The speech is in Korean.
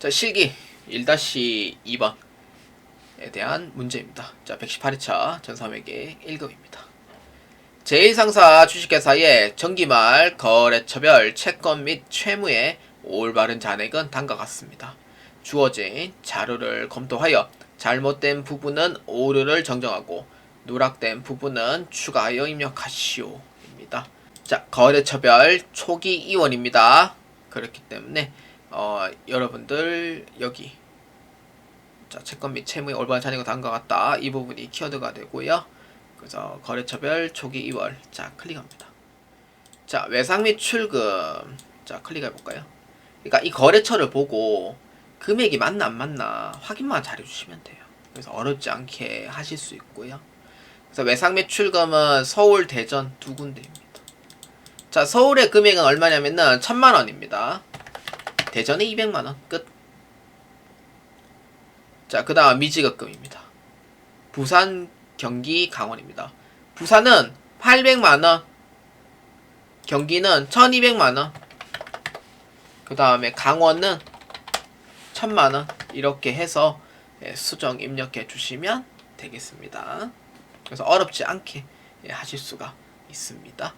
자, 실기 1-2번에 대한 문제입니다. 자, 118회차 전삼에게 1급입니다. 제1상사 주식회사의 정기말 거래처별 채권 및 채무의 올바른 잔액은 다음과 같습니다. 주어진 자료를 검토하여 잘못된 부분은 오류를 정정하고 누락된 부분은 추가하여 입력하시오 입니다. 자, 거래처별 초기 이원입니다. 그렇기 때문에 어, 여러분들 여기 자, 채권 및 채무의 올바른 잔액은 다음과 같다. 이 부분이 키워드가 되고요. 그래서 거래처별 초기 2월 자 클릭합니다. 자 외상 및 출금 자 클릭해 볼까요? 그러니까 이 거래처를 보고 금액이 맞나 안 맞나 확인만 잘 해주시면 돼요. 그래서 어렵지 않게 하실 수 있고요. 그래서 외상 및 출금은 서울, 대전 두 군데입니다. 자 서울의 금액은 얼마냐면은 천만 원입니다. 대전에 200만 원 끝. 자 그 다음 미지급금입니다. 부산, 경기, 강원입니다. 부산은 800만 원, 경기는 1200만 원, 그 다음에 강원은 1000만 원 이렇게 해서 예, 수정 입력해 주시면 되겠습니다. 그래서 어렵지 않게 예, 하실 수가 있습니다.